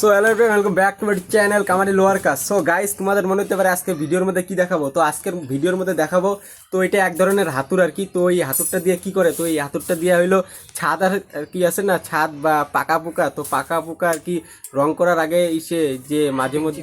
So hello everyone welcome back to my channel কামারি লোয়ার কাজ so guys তোমাদের মনে হতে পারে আজকে ভিডিওর মধ্যে কি দেখাবো? তো আজকের ভিডিওর মধ্যে দেখাবো, তো এটা এক ধরনের হাতুর আর কি। তো এই হাতুরটা দিয়ে কি করে? তো এই হাতুরটা দিয়ে হইল ছাদ আর কি আছে না, ছাদ বা পাকা পোকা। তো পাকা পোকা আর কি রং করার আগে এসে যে মাঝে মধ্যে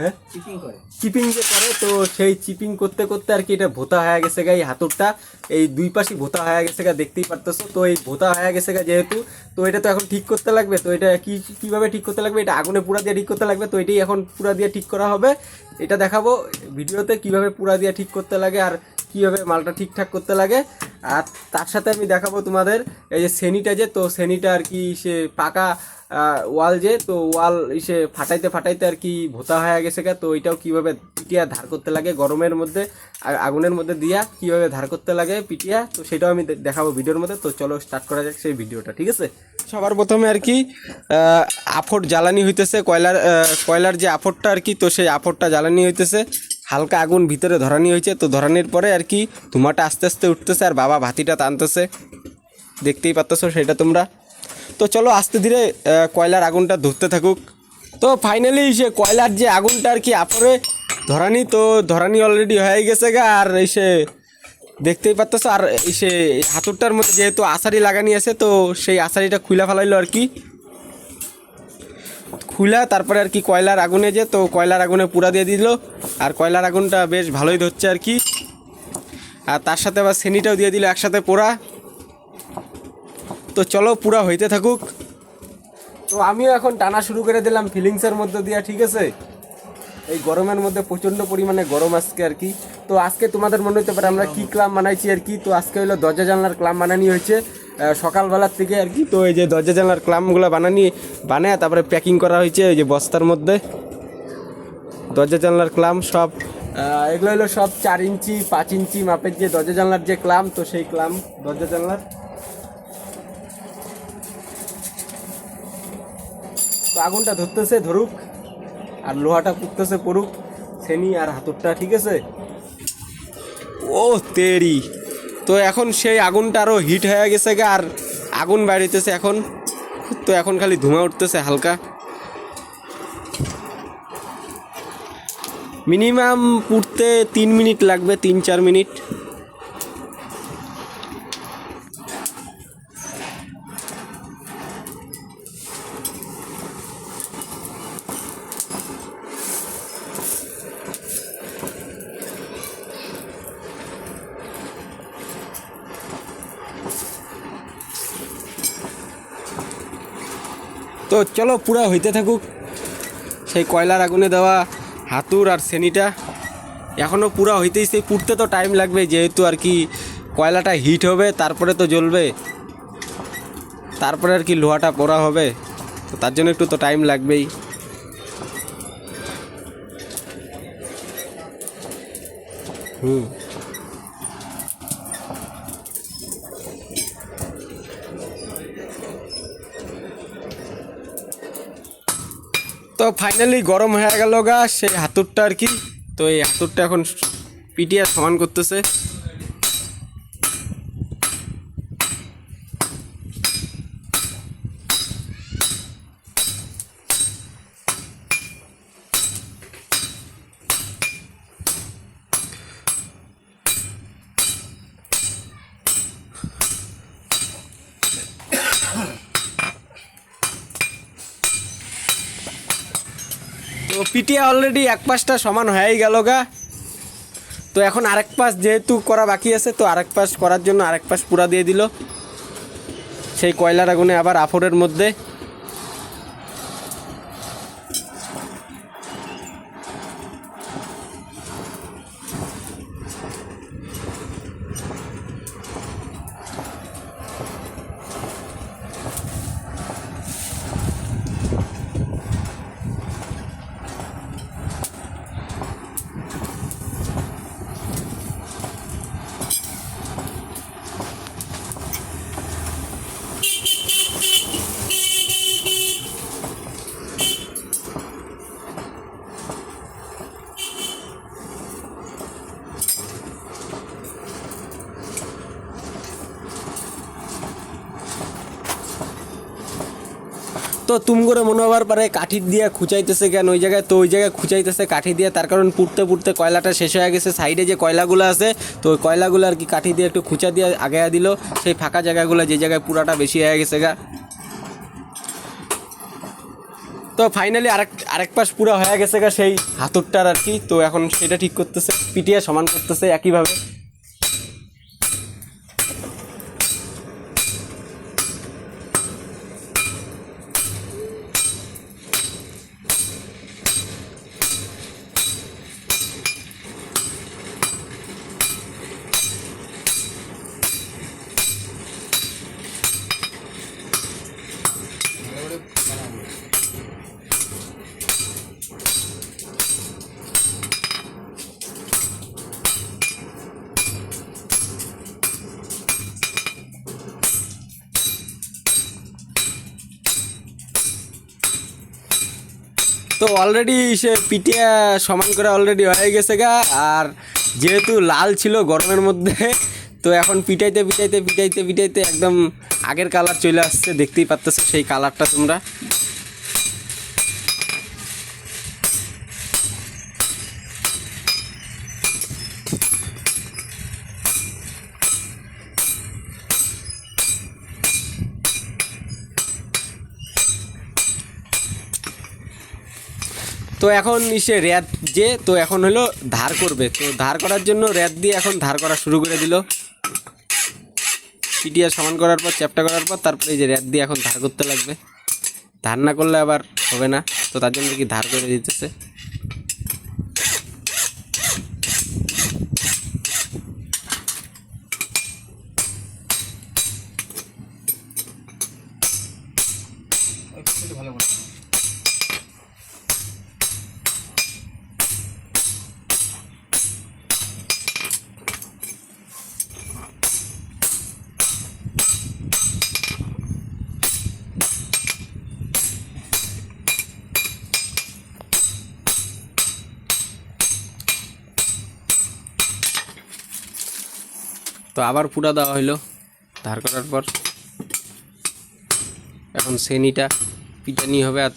হ্যাঁ? চিপিং করে। চিপিং যে করে তো সেই চিপিং করতে করতে আর কি এটা ভোতা হয়ে গেছে গা এই হাতুরটা। এই দুই পাশে ভোতা হয়ে গেছে গা দেখতেই পারতেছো। তো এই ভোতা হয়ে গেছে গা যেহেতু তো এটা তো এখন ঠিক করতে লাগবে। তো এটা কি কীভাবে ঠিক করতে লাগবে? এটা আগুনে পুরা দিয়ে ঠিক করতে লাগবে। তো এটাই এখন পুরা দিয়ে ঠিক করা হবে। এটা দেখাবো ভিডিওতে কীভাবে পুরা দিয়ে ঠিক করতে লাগে আর কীভাবে মালটা ঠিকঠাক করতে লাগে। আর তার সাথে আমি দেখাবো তোমাদের এই যে সেনিটা যে তো সেনিটা আর কি সে পাকা ওয়াল যে, তো ওয়াল এসে ফাটাইতে ফাটাইতে আর কি ভোতা হয়ে গেছে তো ওইটাও কীভাবে পিটিয়া ধার করতে লাগে গরমের মধ্যে আগুনের মধ্যে দিয়া কীভাবে ধার করতে লাগে পিটিয়া, তো সেটাও আমি দেখাবো ভিডিওর মধ্যে। তো চলো স্টার্ট করা যাক সেই ভিডিওটা, ঠিক আছে? সবার প্রথমে আর কি আফট জ্বালানি হইতেছে, কয়লার কয়লার যে আফটটা আর কি, তো সেই আফটটা জ্বালানি হইতেছে। হালকা আগুন ভিতরে ধরানি হয়েছে তো ধরানির পরে আর কি ধুমাটা আস্তে আস্তে উঠতেছে আর বাবা ভাতিটা টানতেছে। দেখতেই পাচ্তেছো সেটা তোমরা। তো চলো আস্তে ধীরে কয়লার আগুনটা ধরতে থাকুক। তো ফাইনালি সে কয়লার যে আগুনটা আর কি আপরে ধরানি, তো ধরানি অলরেডি হয়ে গেছে গা। আর এই সে দেখতেই পাচ্তেছো আর এই সে হাতুরটার মধ্যে যেহেতু আষাঢ়ি লাগানি আছে, তো সেই আষাঢ়িটা খুলে ফেলাইলো আর কি। খুলা তারপরে আর কি কয়লার আগুনে যে, তো কয়লার আগুনে পুরা দিয়ে দিল। আর কয়লার আগুনটা বেশ ভালোই ধরছে আর কি। আর তার সাথে আবার সেনিটাও দিয়ে দিল একসাথে পোড়া। তো চলো, পুরা হইতে থাকুক। তো আমিও এখন টানা শুরু করে দিলাম ফিলিংসের মধ্যে দিয়া, ঠিক আছে? এই গরমের মধ্যে প্রচণ্ড পরিমাণে গরম আজকে আর কি। তো আজকে তোমাদের মনে হতে পারে আমরা কি ক্লাব বানাইছি আর কি? তো আজকে হলো দরজা জানলার ক্লাব বানানি হয়েছে। সকালবেলার থেকে আর কি, তো এই যে দরজা জানলার ক্লামগুলো বানানি, বানায় তারপরে প্যাকিং করা হয়েছে এই যে বস্তার মধ্যে। দরজা জানলার ক্লাম সব এগুলো হলো সব চার ইঞ্চি, পাঁচ ইঞ্চি মাপের যে দরজা জানলার যে ক্লাম তো সেই ক্লাম দরজা জানলার। তো আগুনটা ধরতেছে, ধরুক। আর লোহাটা পুড়তেছে পড়ুক সেনি আর হাতুরটা ঠিক আছে? ও তেরি। তো এখন সেই আগুনটা আরও হিট হয়ে গেছে গা, আর আগুন বাড়িতেছে এখন। তো এখন খালি ধোঁয়া উঠতেছে হালকা। মিনিমাম পুড়তে তিন মিনিট লাগবে, তিন চার মিনিট। চলো পুরা হইতে থাকুক। সেই কয়লার আগুনে দেওয়া হাতুর আর সেনিটা এখনও পুরা হইতেই সেই পুড়তে তো টাইম লাগবে, যেহেতু আর কি কয়লাটা হিট হবে, তারপরে তো জ্বলবে। তারপরে আর কি লোহাটা পোড়া হবে, তো তার জন্য একটু তো টাইম লাগবেই। হুম। তো ফাইনালি গরম হয়ে গেল গা, সেই হাতুরটা আর কি। তো এই হাতুরটা এখন পিটিয়া সমান করতেছে। পিটিয়া অলরেডি এক পাশটা সমান হয়েই গেল গা। তো এখন আরেক পাশ যেহেতু করা বাকি আছে, তো আরেক পাশ করার জন্য আরেক পাশ পুরা দিয়ে দিল। সেই কয়লার আগুনে আবার আফরের মধ্যে। তুম করে মনে হবার পারে কাঠি দিয়ে খুঁচাইতেছে কেন? ওই জায়গায় তো ওই জায়গায় খুঁচাইতেছে কাঠি দিয়ে, তার কারণ পুড়তে পুড়তে কয়লাটা শেষ হয়ে গেছে। সাইডে যে কয়লাগুলো আছে, তো ওই কয়লাগুলো আর কি কাঠি দিয়ে একটু খুঁচা দিয়ে আগায়া দিল। সেই ফাঁকা জায়গাগুলো, যে জায়গায় পুরাটা বেশি হয়ে গেছে গা। তো ফাইনালি আরেক আরেক পাশ পুরো হয়ে গেছে গা সেই হাতুরটার আর কি। তো এখন সেটা ঠিক করতেছে, পিটিয়ে সমান করতেছে একইভাবে। অলরেডি সে পিটিয়া সমান করে অলরেডি হয়ে গেছে গা। আর যেহেতু লাল ছিল গরমের মধ্যে, তো এখন পিটাইতে পিটাইতে পিটাইতে পিটাইতে একদম আগের কালার চলে আসছে, দেখতেই পাচ্তেছো সেই কালারটা তোমরা। তো এখন সে র্যাত যে, তো এখন হলো ধার করবে। তো ধার করার জন্য র্যাত দিয়ে এখন ধার করা শুরু করে দিল। পিটিয়া সমান করার পর চ্যাপটা করার পর, তারপরে যে র্যাত দিয়ে এখন ধার করতে লাগবে। ধার না করলে আবার হবে না। তো তার জন্য কি ধার করে দিতেছে? তো আবার পুরা দেওয়া হইল। ধার করার পর। এখন শ্রেণীটা পিটানি হবে আর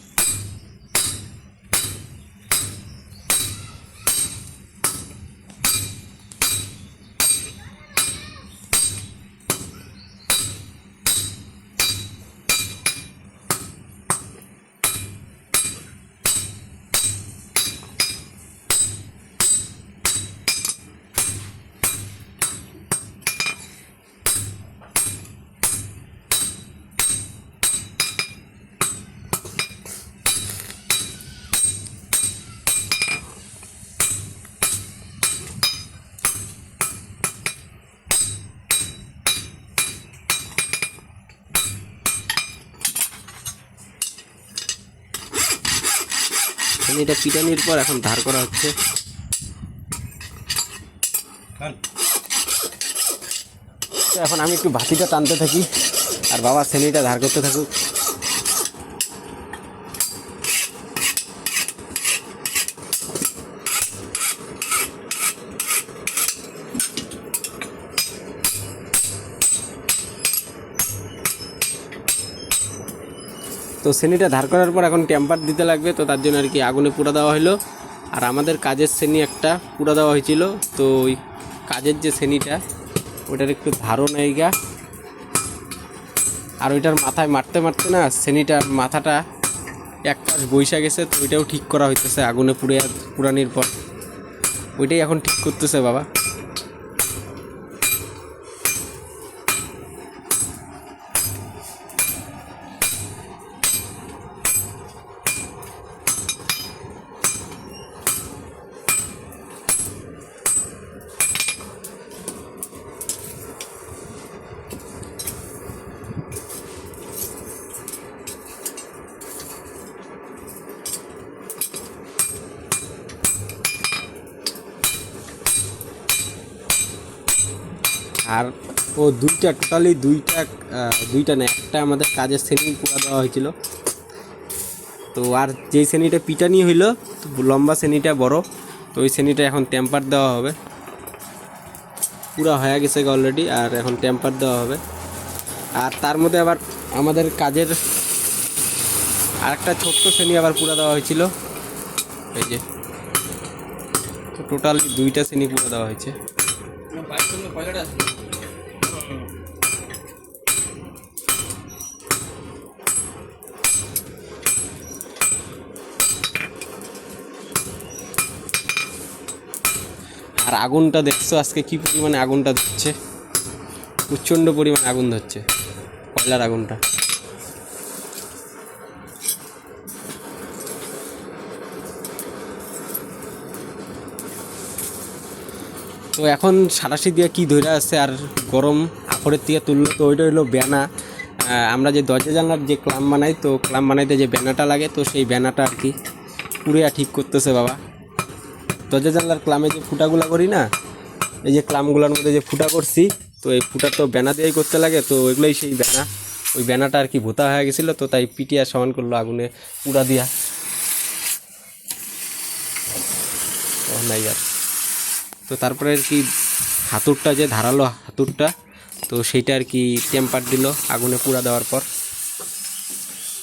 শ্রেণীটা পিটানির পর এখন ধার করা হচ্ছে। তো এখন আমি একটু ভাতিটা টানতে থাকি আর বাবা শ্রেণীটা ধার করতে থাকুক। তো শ্রেণীটা ধার করার পর এখন টেম্পার দিতে লাগবে, তো তার জন্য আর কি আগুনে পুরা দেওয়া হলো আর আমাদের কাজের শ্রেণি একটা পুরা দেওয়া হয়েছিল তো ওই কাজের যে শ্রেণীটা ওটার একটু ধারও নেই গা। আর ওইটার মাথায় মারতে মারতে না, শ্রেণীটার মাথাটা এক পাশ বৈশা গেছে, তো ওইটাও ঠিক করা হইতেছে আগুনে পুড়ে পুরানির পর। ওইটাই এখন ঠিক করতেছে বাবা। আর ও দুইটা টোটালি দুইটা দুইটা না, একটা আমাদের কাজের শ্রেণি পুরা দেওয়া হয়েছিল। তো আর যেই শ্রেণীটা পিটানি হইল, লম্বা শ্রেণীটা বড়, তো ওই শ্রেণীটা এখন টেম্পার দেওয়া হবে। পুরা হয়ে গেছে অলরেডি আর এখন টেম্পার দেওয়া হবে। আর তার মধ্যে আবার আমাদের কাজের আর একটা ছোট্ট শ্রেণি আবার পুরা দেওয়া হয়েছিল। এই যে, তো টোটাল দুইটা শ্রেণি পুরো দেওয়া হয়েছে। আর আগুনটা দেখছ? আজকে কি পরিমাণে আগুনটা ধরছে? প্রচণ্ড পরিমাণে আগুন ধরছে, কয়লার আগুনটা। তো এখন সারাশি দিয়ে কি ধরে আছে? আর গরম আখরের থেকে তুললো তো ওইটা হলো ব্যানা আমরা যে দরজা জানলার যে ক্লাম বানাই, তো ক্লাম বানাইতে যে ব্যানাটা লাগে, তো সেই ব্যানাটা আর কি পুরিয়া ঠিক করতেছে বাবা। দরজা জানলার ক্লামে যে ফুটাগুলা করি না, এই যে ক্লামগুলোর মধ্যে যে ফুটা করছি, তো এই ফুটা তো ব্যানা দিয়েই করতে লাগে, তো ওইগুলোই সেই ব্যানা ওই ব্যানাটা আর কি ভোতা হয়ে গেছিল, তো তাই পিটিয়া সমান করল আগুনে পুরা দিয়া। ও নাই আর। তো তারপরে আর কি হাতুরটা যে ধারালো হাতুরটা তো সেইটা আর কি টেম্পার দিল আগুনে পুরা দেওয়ার পর।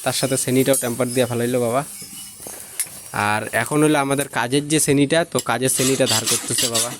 তার সাথে শ্রেণীটাও টেম্পার দিয়ে ফেলাইলো বাবা। আর এখন হলো আমাদের কাজের যে শ্রেণীটা তো কাজের শ্রেণীটা ধার করতেছে বাবা।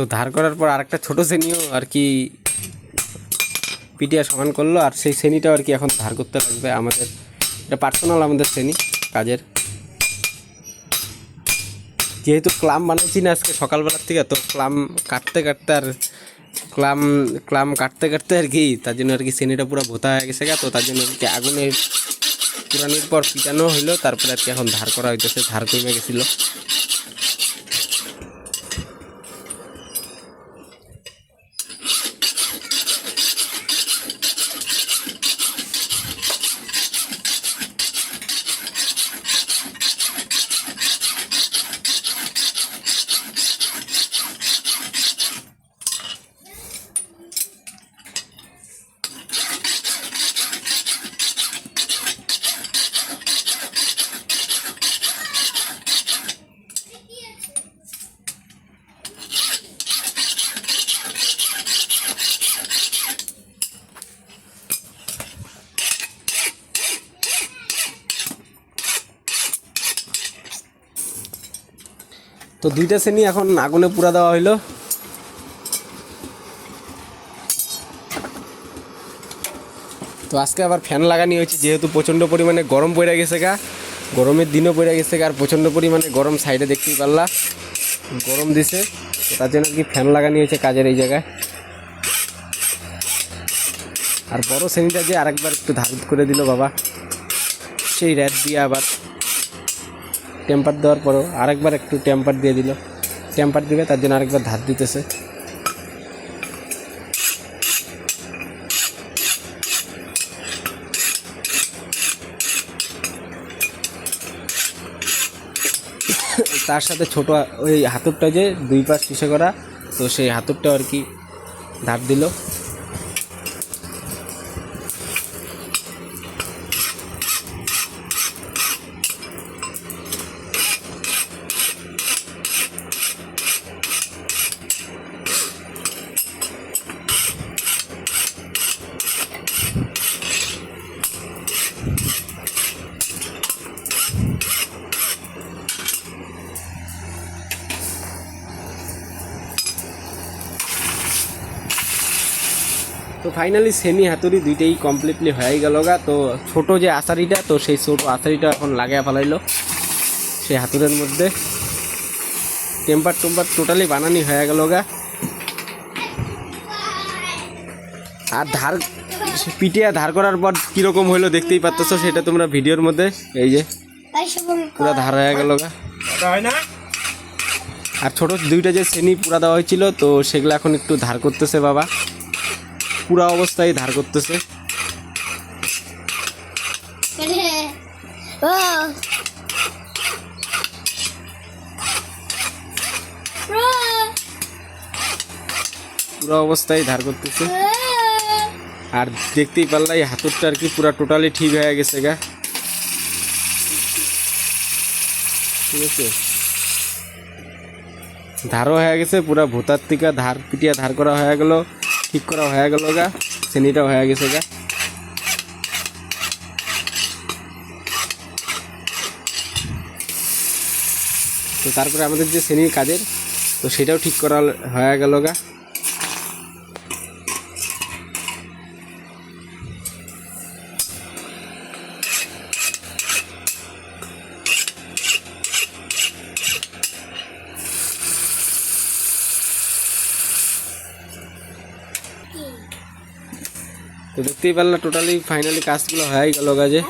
তো ধার করার পর আরেকটা ছোট শ্রেণীও আর কি পিটিয়া সমান করল, আর সেই শ্রেণীটাও আর কি এখন ধার করতে লাগবে আমাদের। এটা পার্সোনাল আমাদের শ্রেণি, কাজের। যেহেতু ক্লাম বানাইছি না আজকে সকালবেলার থেকে, তো ক্লাম কাটতে কাটতে আর ক্লাম ক্লাম কাটতে কাটতে আর কি, তার জন্য আর কি শ্রেণীটা পুরো ভোতা হয়ে গেছে গা, তো তার জন্য আর কি আগুনে পুরানোর পর পিটানো হইল, তারপরে আর কি এখন ধার করা হইতেছে, ধার কমে গেছিল। তো দুইটা শ্রেণি এখন আগুনে পুরা দেওয়া হইল। তো আজকে আবার ফ্যান লাগানি হয়েছে, যেহেতু প্রচণ্ড পরিমাণে গরম পড়ে গেছে গা। গরমের দিনও পড়ে গেছে গা, আর প্রচণ্ড পরিমাণে গরম সাইডে দেখতেই পারলা। গরম দিছে তার জন্য কি ফ্যান লাগানি হয়েছে কাজের এই জায়গায়। আর বড় শ্রেণীটা যে আরেকবার একটু ধার করে দিল বাবা। সেই র্যাট দিয়ে আবার টেম্পার দেওয়ার পরও আরেকবার একটু টেম্পার দিয়ে দিল। টেম্পার দিবে, তার জন্য আরেকবার ধার দিতেছে। তার সাথে ছোট ওই হাতুরটা যে দুই পাশ পিছে করা, তো সেই হাতুরটা আর কি ধার দিল। ফাইনালি সেমি হাতুড়ি দুইটাই কমপ্লিটলি হয়ে গেল গা। তো ছোট যে আসারিটা তো সেই ছোট আসারিটা এখন লাগায় ফেলাইলো। সেই হাতুড়ের মধ্যে টেম্পার টেম্পার টোটালি বানানি হয়ে গেল গা। আর ধার, পিটিয়া ধার করার পর কীরকম হইল দেখতেই পাচ্ছ সেটা তোমরা ভিডিওর মধ্যে, এই যে পুরো ধার হয়ে গেল গা। আর ছোট দুইটা যে শ্রেণি পুরা দেওয়া হয়েছিল, তো সেগুলো এখন একটু ধার করতেছে বাবা। পুরা অবস্থায় ধার করতেছে। পুরো অবস্থায় ধার করতেছে। আর দেখতেই পারলাই হাতুরটা আর কি পুরা টোটালি ঠিক হয়ে গেছে গা। ঠিক আছে? ধারও হয়ে গেছে পুরা ভূতার থেকে ধার পিটিয়া ধার করা হয়ে গেল। ঠিক করা হয়ে গেল গা, চিনিটাও হয়ে গেছে গা। তো তারপরে আমাদের যে শ্রেণির কাজের, তো সেটাও ঠিক করা হয়ে গেল গা। দেখতেই পারলাম টোটালি ফাইনালি কাজগুলো হয়ে গেল গাজে।